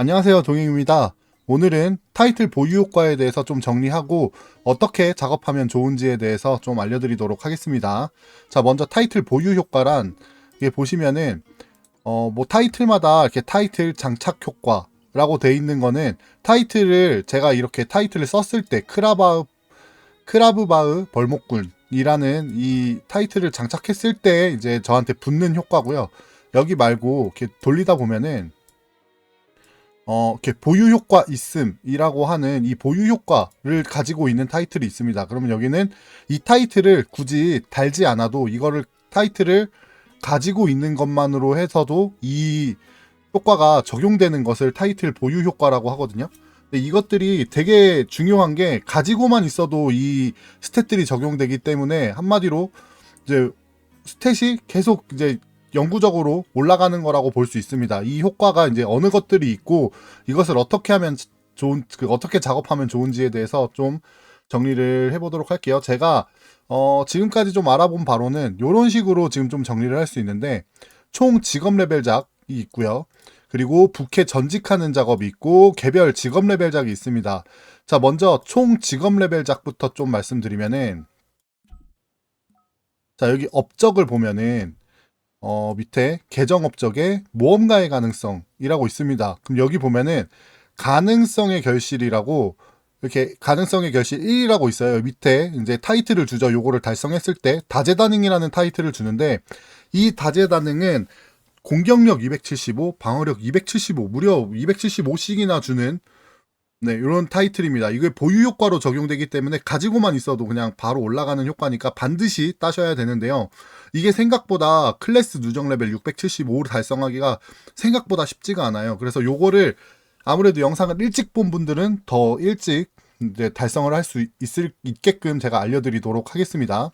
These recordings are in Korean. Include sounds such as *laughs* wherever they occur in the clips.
안녕하세요 동행입니다. 오늘은 타이틀 보유 효과에 대해서 좀 정리하고 어떻게 작업하면 좋은지에 대해서 좀 알려드리도록 하겠습니다. 자 먼저 타이틀 보유 효과란 이게 보시면은 어 뭐 타이틀마다 이렇게 타이틀 장착 효과 라고 돼 있는 거는 타이틀을 제가 이렇게 타이틀을 썼을 때 크라바우 크라브바흐 벌목군이라는 이 타이틀을 장착했을 때 이제 저한테 붙는 효과고요. 여기 말고 이렇게 돌리다 보면은 어, 이렇게 보유 효과 있음이라고 하는 이 보유 효과를 가지고 있는 타이틀이 있습니다. 그러면 여기는 이 타이틀을 굳이 달지 않아도 이거를 타이틀을 가지고 있는 것만으로 해서도 이 효과가 적용되는 것을 타이틀 보유 효과라고 하거든요. 이것들이 되게 중요한 게 가지고만 있어도 이 스탯들이 적용되기 때문에 한마디로 이제 스탯이 계속 이제 영구적으로 올라가는 거라고 볼 수 있습니다. 이 효과가 이제 어느 것들이 있고 이것을 어떻게 하면 좋은 그 어떻게 작업하면 좋은지에 대해서 좀 정리를 해보도록 할게요. 제가 어 지금까지 좀 알아본 바로는 이런 식으로 지금 좀 정리를 할 수 있는데 총 직업 레벨작이 있고요. 그리고 부캐 전직하는 작업이 있고 개별 직업 레벨작이 있습니다. 자 먼저 총 직업 레벨작부터 좀 말씀드리면은 자 여기 업적을 보면은 어, 밑에 계정 업적에 모험가의 가능성이라고 있습니다. 그럼 여기 보면은 가능성의 결실이라고 이렇게 가능성의 결실 1이라고 있어요. 밑에 이제 타이틀을 주죠. 요거를 달성했을 때 다재다능이라는 타이틀을 주는데 이 다재다능은 공격력 275, 방어력 275, 무려 275씩이나 주는 네, 이런 타이틀입니다. 이게 보유 효과로 적용되기 때문에 가지고만 있어도 그냥 바로 올라가는 효과니까 반드시 따셔야 되는데요. 이게 생각보다 클래스 누적 레벨 675를 달성하기가 생각보다 쉽지가 않아요. 그래서 요거를 아무래도 영상을 일찍 본 분들은 더 일찍 이제 달성을 할 수 있을 있게끔 제가 알려드리도록 하겠습니다.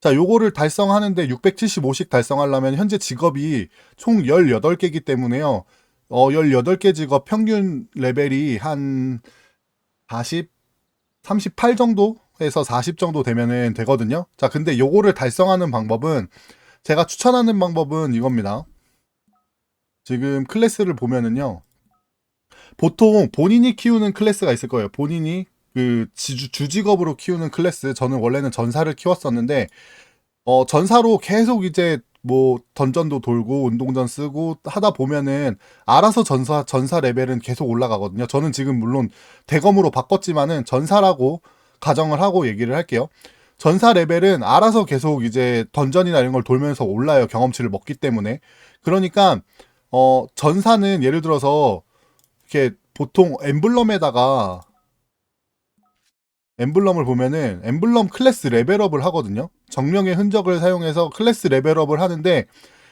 자, 요거를 달성하는데 675씩 달성하려면 현재 직업이 총 18개이기 때문에요. 어, 18개 직업 평균 레벨이 한 40, 38 정도에서 40 정도 되면은 되거든요. 자, 근데 요거를 달성하는 방법은 제가 추천하는 방법은 이겁니다. 지금 클래스를 보면은요. 보통 본인이 키우는 클래스가 있을 거예요. 본인이 그 주, 주직업으로 키우는 클래스. 저는 원래는 전사를 키웠었는데, 어, 전사로 계속 이제 뭐 던전도 돌고 운동전 쓰고 하다 보면은 알아서 전사 전사 레벨은 계속 올라가거든요. 저는 지금 물론 대검으로 바꿨지만은 전사라고 가정을 하고 얘기를 할게요. 전사 레벨은 알아서 계속 이제 던전이나 이런 걸 돌면서 올라요. 경험치를 먹기 때문에. 그러니까 어 전사는 예를 들어서 이렇게 보통 엠블럼에다가 엠블럼을 보면은 엠블럼 클래스 레벨업을 하거든요. 정령의 흔적을 사용해서 클래스 레벨업을 하는데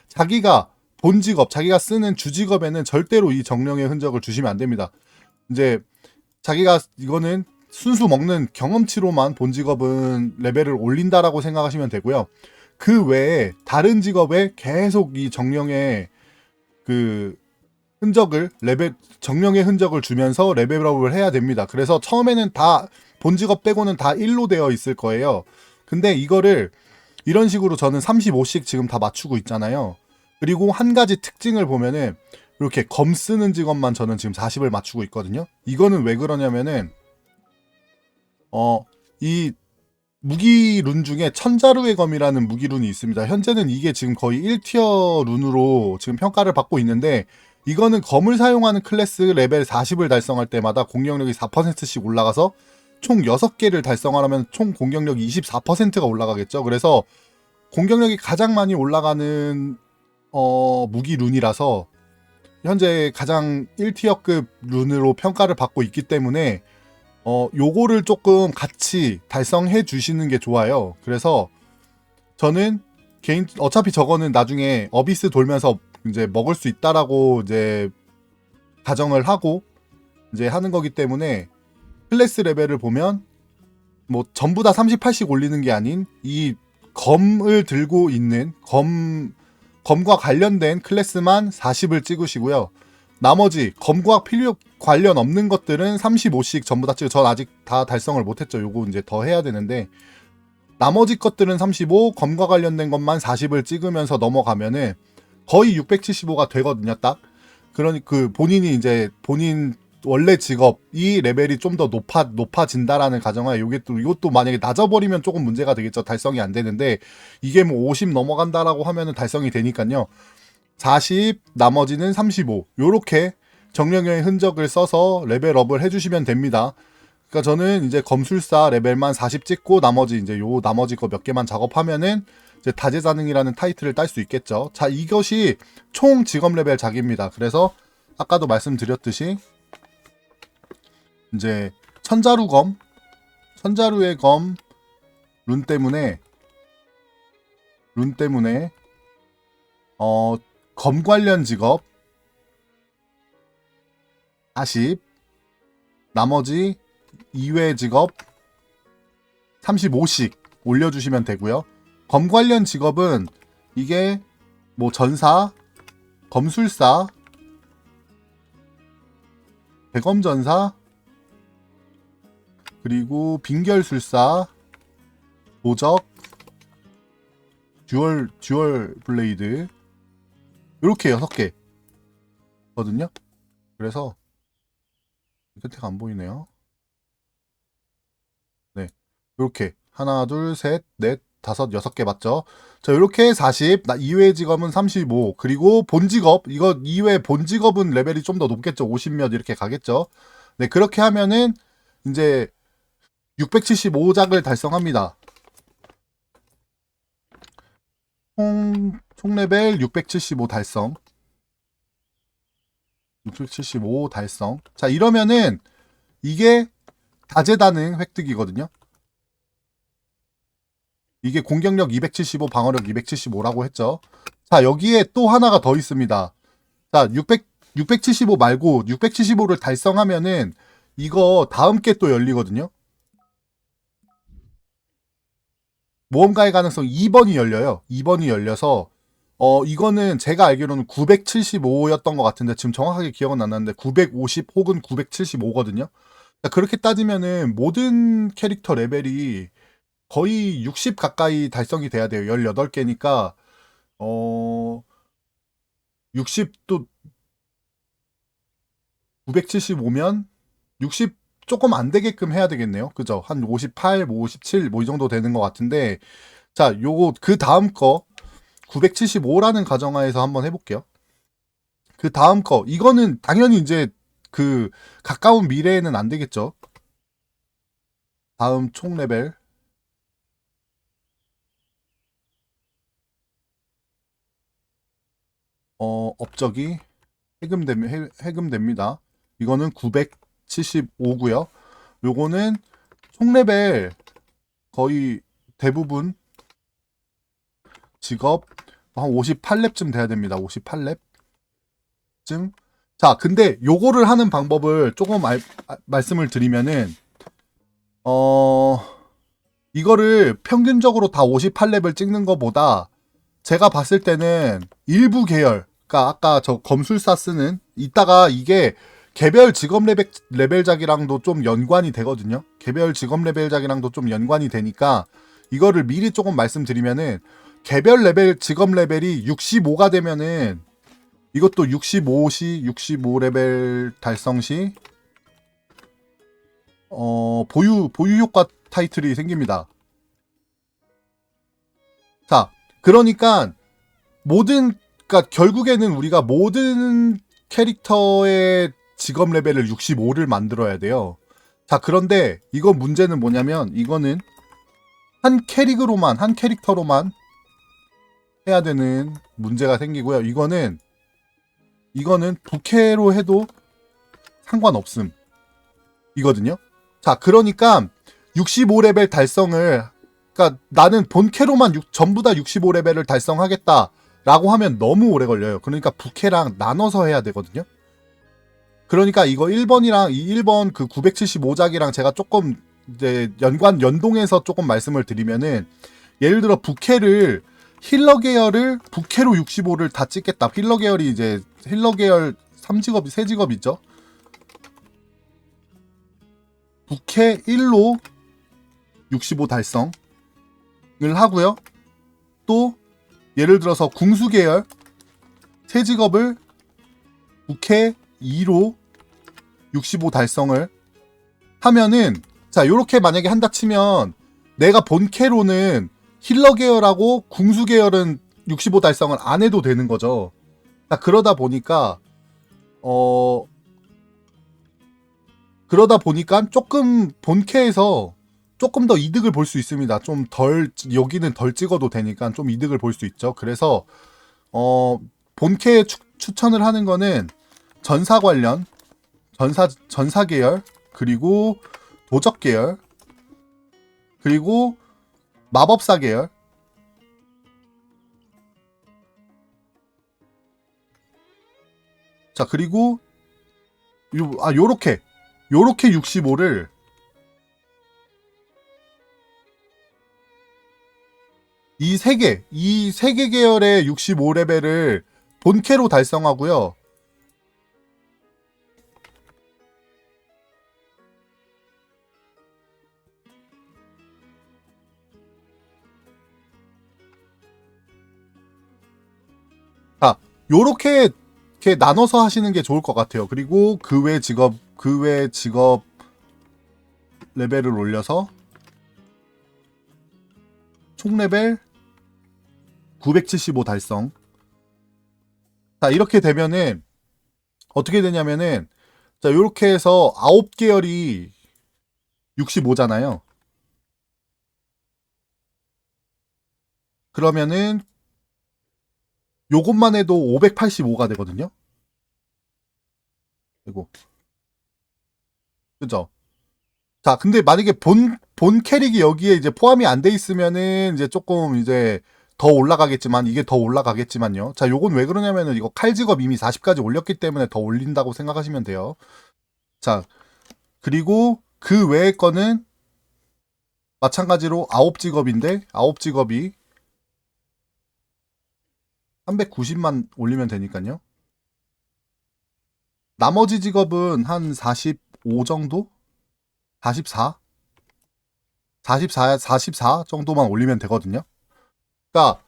자기가 본 직업, 자기가 쓰는 주직업에는 절대로 이 정령의 흔적을 주시면 안 됩니다. 이제 자기가 이거는 순수 먹는 경험치로만 본 직업은 레벨을 올린다라고 생각하시면 되고요. 그 외에 다른 직업에 계속 이 정령의 그 흔적을 레벨 정령의 흔적을 주면서 레벨업을 해야 됩니다. 그래서 처음에는 다 본 직업 빼고는 다 1로 되어 있을 거예요. 근데 이거를 이런 식으로 저는 35씩 지금 다 맞추고 있잖아요. 그리고 한 가지 특징을 보면은 이렇게 검 쓰는 직업만 저는 지금 40을 맞추고 있거든요. 이거는 왜 그러냐면은 어 이 무기 룬 중에 천자루의 검이라는 무기 룬이 있습니다. 현재는 이게 지금 거의 1티어 룬으로 지금 평가를 받고 있는데 이거는 검을 사용하는 클래스 레벨 40을 달성할 때마다 공격력이 4%씩 올라가서 총 6개를 달성하려면 총 공격력이 24%가 올라가겠죠. 그래서 공격력이 가장 많이 올라가는 어, 무기 룬이라서 현재 가장 1티어급 룬으로 평가를 받고 있기 때문에 어, 요거를 조금 같이 달성해 주시는 게 좋아요. 그래서 저는 개인 어차피 저거는 나중에 어비스 돌면서 이제 먹을 수 있다라고 이제 가정을 하고 이제 하는 거기 때문에 클래스 레벨을 보면 뭐 전부 다 38씩 올리는 게 아닌 이 검을 들고 있는 검 검과 관련된 클래스만 40을 찍으시고요. 나머지 검과 필요 관련 없는 것들은 35씩 전부 다 찍어. 전 아직 다 달성을 못했죠. 요거 이제 더 해야 되는데 나머지 것들은 35, 검과 관련된 것만 40을 찍으면서 넘어가면은 거의 675가 되거든요. 딱. 그러니 그 본인이 이제 본인 원래 직업 이 레벨이 좀 더 높아 높아진다라는 가정하에 요게 또 이것도 만약에 낮아버리면 조금 문제가 되겠죠. 달성이 안 되는데 이게 뭐 50 넘어간다라고 하면은 달성이 되니까요. 40 나머지는 35 요렇게 정령의 흔적을 써서 레벨업을 해주시면 됩니다. 그러니까 저는 이제 검술사 레벨만 40 찍고 나머지 이제 요 나머지 거 몇 개만 작업하면은 이제 다재자능이라는 타이틀을 딸 수 있겠죠. 자 이것이 총 직업 레벨 작입니다. 그래서 아까도 말씀드렸듯이 이제 천자루 검, 천자루의 검, 룬 때문에 룬 때문에 어, 검 관련 직업 40 나머지 2회 직업 35씩 올려주시면 되고요. 검 관련 직업은 이게 뭐 전사, 검술사, 대검전사, 그리고 빙결술사, 도적, 듀얼 듀얼 블레이드 이렇게 여섯 개거든요. 그래서 끝에가 안 보이네요. 네, 이렇게 하나, 둘, 셋, 넷, 다섯, 여섯 개 맞죠? 자, 이렇게 40, 나 2회 직업은 35, 그리고 본 직업, 이거 2회 본 직업은 레벨이 좀 더 높겠죠? 50몇 이렇게 가겠죠? 네, 그렇게 하면은 이제 675작을 달성합니다. 총, 총 레벨 675 달성. 675 달성. 자, 이러면은 이게 다재다능 획득이거든요. 이게 공격력 275, 방어력 275라고 했죠. 자, 여기에 또 하나가 더 있습니다. 자, 600, 675 말고 675를 달성하면은 이거 다음 게 또 열리거든요. 모험가의 가능성 2번이 열려요. 2번이 열려서 어 이거는 제가 알기로는 975였던 것 같은데 지금 정확하게 기억은 안 나는데 950 혹은 975거든요. 그렇게 따지면은 모든 캐릭터 레벨이 거의 60 가까이 달성이 돼야 돼요. 18개니까 어 60도 975면 60 조금 안 되게끔 해야 되겠네요. 그죠? 한 58, 뭐 57, 뭐 이 정도 되는 것 같은데, 자, 요거 그 다음 거 975라는 가정하에서 한번 해볼게요. 그 다음 거 이거는 당연히 이제 그 가까운 미래에는 안 되겠죠. 다음 총 레벨 어 업적이 해금됩 해, 해금됩니다. 이거는 975고요. 요거는 총 레벨 거의 대부분 직업 한 58렙쯤 돼야 됩니다. 58렙쯤. 자, 근데 요거를 하는 방법을 조금 알, 아, 말씀을 드리면은 어 이거를 평균적으로 다 58렙을 찍는 것보다 제가 봤을 때는 일부 계열, 그러니까 아까 저 검술사 쓰는 이따가 이게 개별 직업 레벨, 레벨작이랑도 좀 연관이 되거든요. 개별 직업 레벨작이랑도 좀 연관이 되니까 이거를 미리 조금 말씀드리면은 개별 레벨 직업 레벨이 65가 되면은 이것도 65시 65레벨 달성 시 어, 보유 보유 효과 타이틀이 생깁니다. 자, 그러니까 모든 그러니까 결국에는 우리가 모든 캐릭터의 직업 레벨을 65를 만들어야 돼요. 자, 그런데 이거 문제는 뭐냐면 이거는 한 캐릭으로만 한 캐릭터로만 해야 되는 문제가 생기고요. 이거는 이거는 부캐로 해도 상관없음. 이거든요. 자, 그러니까 65레벨 달성을 그러니까 나는 본캐로만 육- 전부 다 65레벨을 달성하겠다 라고 하면 너무 오래 걸려요. 그러니까 부캐랑 나눠서 해야 되거든요. 그러니까 이거 1번이랑 이 1번 그 975작이랑 제가 조금 이제 연관 연동해서 조금 말씀을 드리면은 예를 들어 부캐를 힐러 계열을 부캐로 65를 다 찍겠다. 힐러 계열이 이제 힐러 계열 3직업이 3직업 있죠. 부캐 1로 65 달성을 하고요. 또 예를 들어서 궁수 계열 3직업을 부캐 2로 65 달성을 하면은 자 요렇게 만약에 한다 치면 내가 본캐로는 힐러 계열하고 궁수 계열은 65 달성을 안 해도 되는 거죠. 자, 그러다 보니까 어 그러다 보니까 조금 본캐에서 조금 더 이득을 볼 수 있습니다. 좀 덜 여기는 덜 찍어도 되니까 좀 이득을 볼 수 있죠. 그래서 어 본캐 추, 추천을 하는 거는 전사 관련 전사 전사 계열 그리고 도적 계열 그리고 마법사 계열 자 그리고 요, 아 요렇게 요렇게 65를 이세 개, 이세개 계열의 65레벨을 본캐로 달성하고요. 자, 요렇게 이렇게 나눠서 하시는 게 좋을 것 같아요. 그리고 그 외 직업, 그 외 직업 레벨을 올려서 총 레벨 975 달성. 자, 이렇게 되면은 어떻게 되냐면은 자, 요렇게 해서 9계열이 65잖아요. 그러면은 요것만 해도 585가 되거든요. 그리고 그죠? 자, 근데 만약에 본, 본 캐릭이 여기에 이제 포함이 안 돼 있으면은 이제 조금 이제 더 올라가겠지만 이게 더 올라가겠지만요. 자, 요건 왜 그러냐면은 이거 칼 직업 이미 40까지 올렸기 때문에 더 올린다고 생각하시면 돼요. 자, 그리고 그 외의 거는 마찬가지로 아홉 직업인데 아홉 직업이 390만 올리면 되니까요. 나머지 직업은 한 45 정도? 44? 44, 44 정도만 올리면 되거든요. 그러니까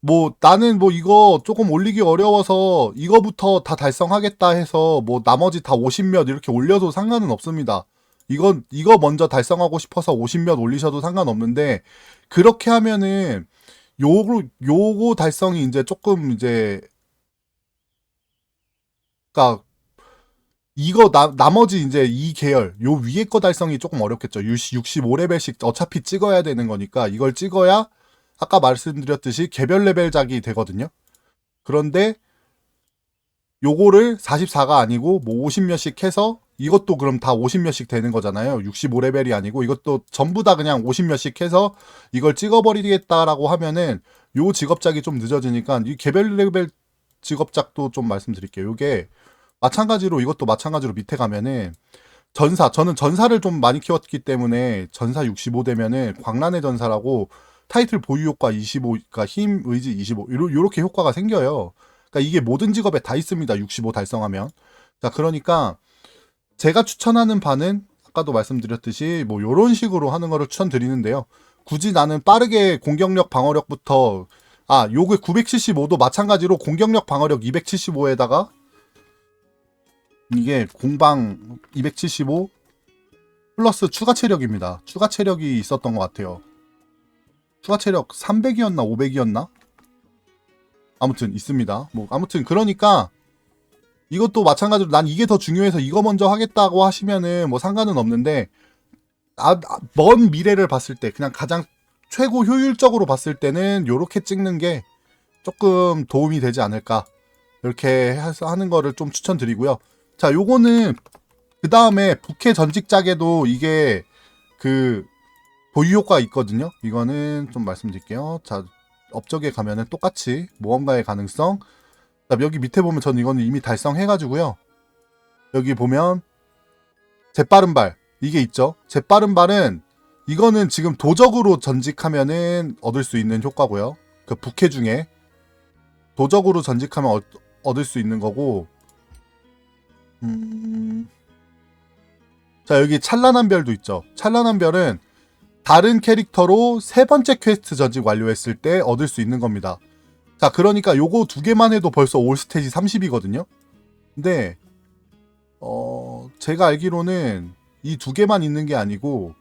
뭐 나는 뭐 이거 조금 올리기 어려워서 이거부터 다 달성하겠다 해서 뭐 나머지 다 50몇 이렇게 올려도 상관은 없습니다. 이건 이거 먼저 달성하고 싶어서 50몇 올리셔도 상관없는데 그렇게 하면은 요거 요거 달성이 이제 조금 이제 그러니까 이거 나, 나머지 이제 이 계열 요 위에 거 달성이 조금 어렵겠죠. 65레벨씩 어차피 찍어야 되는 거니까 이걸 찍어야 아까 말씀드렸듯이 개별 레벨작이 되거든요. 그런데 요거를 44가 아니고 뭐 50몇씩 해서 이것도 그럼 다 50몇씩 되는 거잖아요. 65레벨이 아니고 이것도 전부 다 그냥 50몇씩 해서 이걸 찍어버리겠다라고 하면은 요 직업작이 좀 늦어지니까 이 개별 레벨 직업작도 좀 말씀드릴게요. 요게 마찬가지로 이것도 마찬가지로 밑에 가면은 전사 저는 전사를 좀 많이 키웠기 때문에 전사 65 되면은 광란의 전사라고 타이틀 보유 효과 25, 그러니까 힘 의지 25 요러, 요렇게 효과가 생겨요. 그러니까 이게 모든 직업에 다 있습니다. 65 달성하면. 자, 그러니까 제가 추천하는 바는 아까도 말씀드렸듯이 뭐 요런 식으로 하는 거를 추천드리는데요. 굳이 나는 빠르게 공격력 방어력부터 아, 요게 975도 마찬가지로 공격력 방어력 275에다가 이게 공방 275 플러스 추가 체력입니다. 추가 체력이 있었던 것 같아요. 추가 체력 300이었나 500이었나? 아무튼 있습니다. 뭐 아무튼 그러니까 이것도 마찬가지로 난 이게 더 중요해서 이거 먼저 하겠다고 하시면은 뭐 상관은 없는데 아, 아, 먼 미래를 봤을 때 그냥 가장 최고 효율적으로 봤을 때는 요렇게 찍는 게 조금 도움이 되지 않을까 이렇게 하는 거를 좀 추천드리고요. 자, 요거는 그 다음에 부캐 전직작에도 이게 그 보유 효과가 있거든요. 이거는 좀 말씀드릴게요. 자, 업적에 가면은 똑같이 모험가의 가능성. 자, 여기 밑에 보면 저는 이거는 이미 달성해가지고요. 여기 보면 재빠른 발 이게 있죠. 재빠른 발은 이거는 지금 도적으로 전직하면은 얻을 수 있는 효과고요. 그 부캐 중에 도적으로 전직하면 얻, 얻을 수 있는 거고. 음... 자 여기 찬란한 별도 있죠. 찬란한 별은 다른 캐릭터로 세 번째 퀘스트 전직 완료했을 때 얻을 수 있는 겁니다. 자, 그러니까 요거 두 개만 해도 벌써 올 스테이지 30이거든요. 근데 어 제가 알기로는 이 두 개만 있는 게 아니고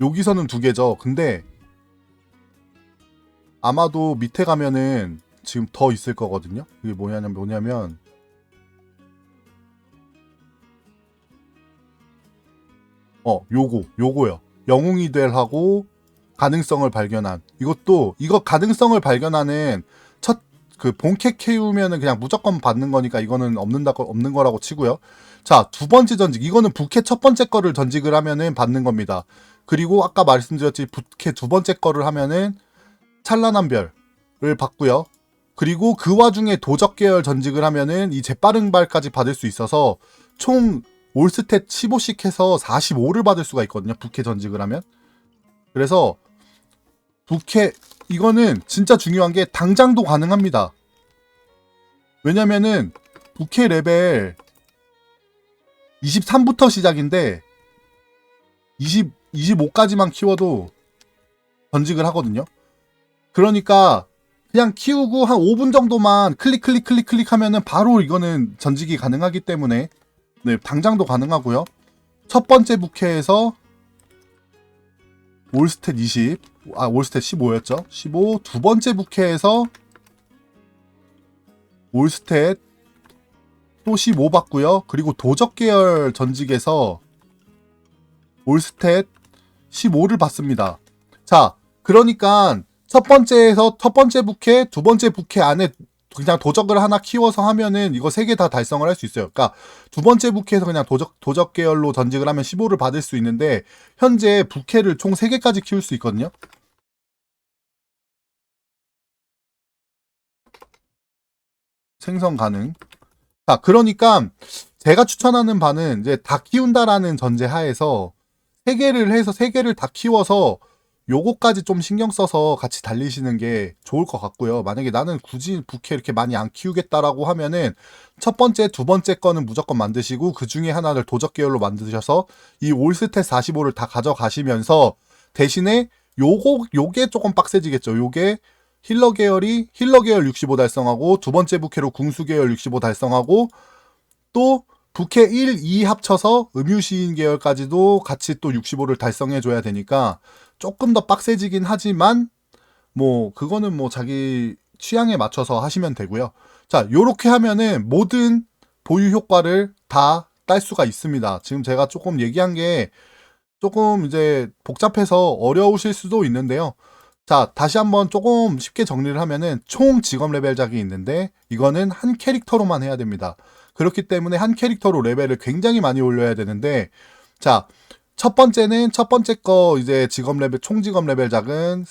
여기서는 두 개죠. 근데 아마도 밑에 가면은 지금 더 있을 거거든요. 이게 뭐냐면 뭐냐면 어 요거 요거요. 영웅이 될 하고 가능성을 발견한 이것도 이거 가능성을 발견하는 첫 그 본캐 키우면은 그냥 무조건 받는 거니까 이거는 없는다 없는 거라고 치고요. 자 두 번째 전직 이거는 부캐 첫 번째 거를 전직을 하면은 받는 겁니다. 그리고 아까 말씀드렸지 부캐 두 번째 거를 하면은 찬란한 별을 받고요. 그리고 그 와중에 도적 계열 전직을 하면은 이 재빠른 발까지 받을 수 있어서 총 올스탯 15씩 해서 45를 받을 수가 있거든요. 부캐 전직을 하면. 그래서 부캐 이거는 진짜 중요한 게 당장도 가능합니다. 왜냐면은 부캐 레벨 23부터 시작인데 20 25까지만 키워도 전직을 하거든요. 그러니까 그냥 키우고 한 5분 정도만 클릭 클릭 클릭 클릭 하면은 바로 이거는 전직이 가능하기 때문에 네, 당장도 가능하고요. 첫 번째 부캐에서 올스탯 20, 아 올스탯 15였죠. 15. 두 번째 부캐에서 올스탯 또 15 받고요. 그리고 도적 계열 전직에서 올스탯 15를 받습니다. 자, 그러니까 첫 번째에서 첫 번째 부캐, 두 번째 부캐 안에 그냥 도적을 하나 키워서 하면은 이거 세 개 다 달성을 할 수 있어요. 그러니까 두 번째 부캐에서 그냥 도적 도적 계열로 전직을 하면 15를 받을 수 있는데 현재 부캐를 총 3개까지 키울 수 있거든요. 생성 가능. 자, 그러니까 제가 추천하는 바는 이제 다 키운다라는 전제 하에서 세 개를 해서 세 개를 다 키워서 요거까지 좀 신경 써서 같이 달리시는 게 좋을 것 같고요. 만약에 나는 굳이 부캐 이렇게 많이 안 키우겠다라고 하면은 첫 번째, 두 번째 거는 무조건 만드시고 그 중에 하나를 도적 계열로 만드셔서 이 올스탯 45를 다 가져가시면서 대신에 요거 요게 조금 빡세지겠죠. 요게 힐러 계열이 힐러 계열 65 달성하고 두 번째 부캐로 궁수 계열 65 달성하고 또 부캐 1, 2 합쳐서 음유시인 계열까지도 같이 또 65를 달성해 줘야 되니까 조금 더 빡세지긴 하지만 뭐 그거는 뭐 자기 취향에 맞춰서 하시면 되고요. 자, 요렇게 하면은 모든 보유 효과를 다 딸 수가 있습니다. 지금 제가 조금 얘기한 게 조금 이제 복잡해서 어려우실 수도 있는데요. 자, 다시 한번 조금 쉽게 정리를 하면은 총 직업 레벨작이 있는데 이거는 한 캐릭터로만 해야 됩니다. 그렇기 때문에 한 캐릭터로 레벨을 굉장히 많이 올려야 되는데 자, 첫 번째는 첫 번째 거 이제 직업 레벨 총 직업 레벨 작은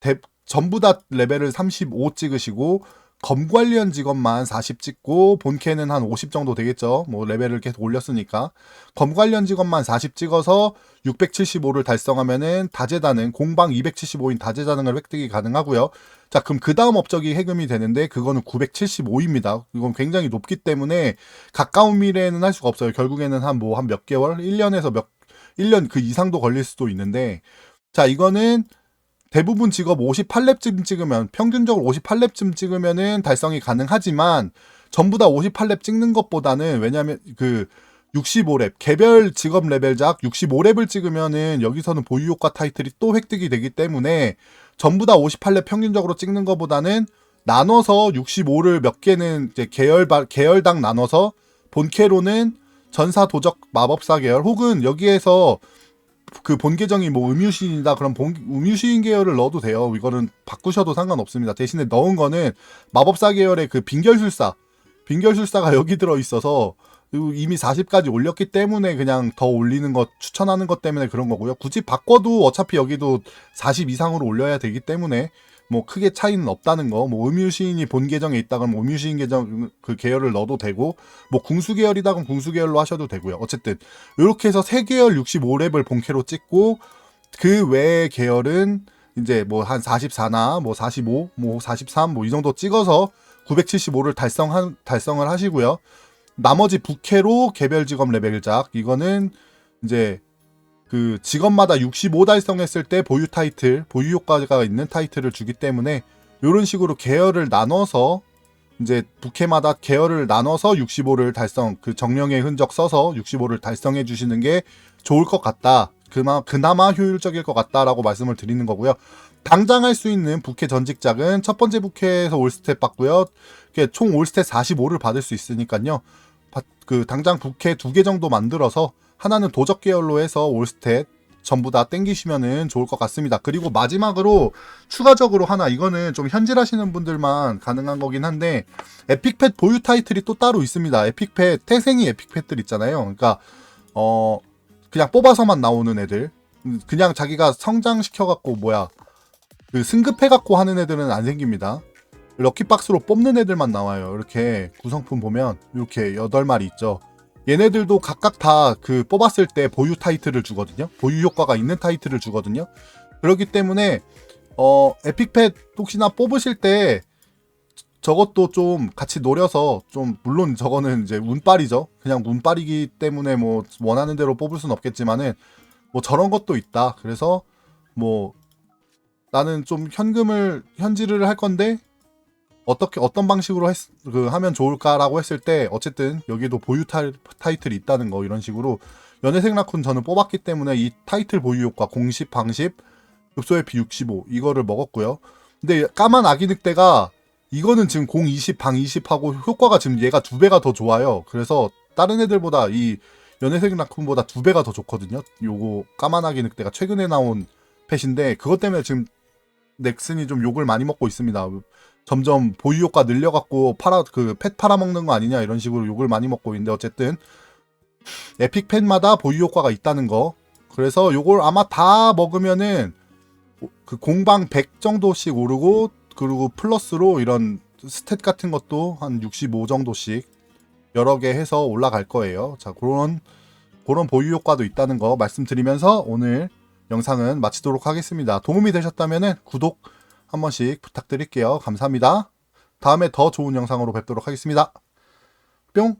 대, 전부 다 레벨을 35 찍으시고 검 관련 직업만 40 찍고 본캐는 한 50 정도 되겠죠. 뭐 레벨을 계속 올렸으니까 검 관련 직업만 40 찍어서 675를 달성하면은 다재다능 공방 275인 다재다능을 획득이 가능하고요. 자, 그럼 그 다음 업적이 해금이 되는데 그거는 975입니다. 이건 굉장히 높기 때문에 가까운 미래에는 할 수가 없어요. 결국에는 한 뭐 한 몇 개월, 1년에서 몇 1년 그 이상도 걸릴 수도 있는데 자, 이거는 대부분 직업 58렙쯤 찍으면 평균적으로 58렙쯤 찍으면은 달성이 가능하지만 전부 다 58렙 찍는 것보다는 왜냐면 그 65렙 개별 직업 레벨작 65렙을 찍으면은 여기서는 보유 효과 타이틀이 또 획득이 되기 때문에 전부 다 58렙 평균적으로 찍는 것보다는 나눠서 65를 몇 개는 이제 계열 계열당 나눠서 본캐로는 전사 도적 마법사 계열 혹은 여기에서 그 본 계정이 뭐 음유시인이다 그럼 본 음유시인 계열을 넣어도 돼요. 이거는 바꾸셔도 상관없습니다. 대신에 넣은 거는 마법사 계열의 그 빙결술사 빙결술사가 *laughs* 여기 들어 있어서 이미 40까지 올렸기 때문에 그냥 더 올리는 것 추천하는 것 때문에 그런 거고요. 굳이 바꿔도 어차피 여기도 40 이상으로 올려야 되기 때문에 뭐 크게 차이는 없다는 거. 뭐 음유시인이 본 계정에 있다 그러면 음유시인 계정 그 계열을 넣어도 되고 뭐 궁수 계열이다 그럼 궁수 계열로 하셔도 되고요. 어쨌든 이렇게 해서 세 계열 65렙을 본캐로 찍고 그 외의 계열은 이제 뭐 한 44나 뭐 45, 뭐 43, 뭐 이 정도 찍어서 975를 달성한 달성을 하시고요. 나머지 부캐로 개별 직업 레벨 작 이거는 이제 그 직업마다 65 달성했을 때 보유 타이틀, 보유 효과가 있는 타이틀을 주기 때문에 이런 식으로 계열을 나눠서 이제 부캐마다 계열을 나눠서 65를 달성 그 정령의 흔적 써서 65를 달성해 주시는 게 좋을 것 같다. 그마, 그나마 효율적일 것 같다라고 말씀을 드리는 거고요. 당장 할 수 있는 부캐 전직작은 첫 번째 부캐에서 올스탯 받고요. 총 올스탯 45를 받을 수 있으니까요. 바- 그 당장 부캐 두 개 정도 만들어서 하나는 도적 계열로 해서 올스탯 전부 다 땡기시면은 좋을 것 같습니다. 그리고 마지막으로 추가적으로 하나 이거는 좀 현질하시는 분들만 가능한 거긴 한데 에픽팻 보유 타이틀이 또 따로 있습니다. 에픽팻 태생이 에픽팻들 있잖아요. 그러니까 어 그냥 뽑아서만 나오는 애들 음, 그냥 자기가 성장시켜 갖고 뭐야 그 승급해 갖고 하는 애들은 안 생깁니다. 럭키박스로 뽑는 애들만 나와요. 이렇게 구성품 보면 이렇게 8마리 있죠. 얘네들도 각각 다 그 뽑았을 때 보유 타이틀을 주거든요. 보유 효과가 있는 타이틀을 주거든요. 그렇기 때문에 어 에픽팻 혹시나 뽑으실 때 저것도 좀 같이 노려서 좀 물론 저거는 이제 운빨이죠. 그냥 운빨이기 때문에 뭐 원하는 대로 뽑을 순 없겠지만은 뭐 저런 것도 있다. 그래서 뭐 나는 좀 현금을 현질을 할 건데 어떻게 어떤 방식으로 했, 그 하면 좋을까라고 했을 때 어쨌든 여기도 보유 타, 타이틀이 있다는 거 이런 식으로 연애생 라쿤 저는 뽑았기 때문에 이 타이틀 보유 효과 공십 방십 급소의 비65 이거를 먹었고요. 근데 까만 아기 늑대가 이거는 지금 공 20, 방 20하고 효과가 지금 얘가 두 배가 더 좋아요. 그래서 다른 애들보다 이 연애생 라쿤보다 두 배가 더 좋거든요. 요거 까만 아기 늑대가 최근에 나온 펫인데 그것 때문에 지금 넥슨이 좀 욕을 많이 먹고 있습니다. 점점 보유 효과 늘려갖고 팔아 그 펫 팔아먹는 거 아니냐 이런 식으로 욕을 많이 먹고 있는데 어쨌든 에픽 펫마다 보유 효과가 있다는 거. 그래서 요걸 아마 다 먹으면은 그 공방 100 정도씩 오르고 그리고 플러스로 이런 스탯 같은 것도 한 65 정도씩 여러 개 해서 올라갈 거예요. 자, 그런 그런 보유 효과도 있다는 거 말씀드리면서 오늘 영상은 마치도록 하겠습니다. 도움이 되셨다면 구독 한 번씩 부탁드릴게요. 감사합니다. 다음에 더 좋은 영상으로 뵙도록 하겠습니다. 뿅!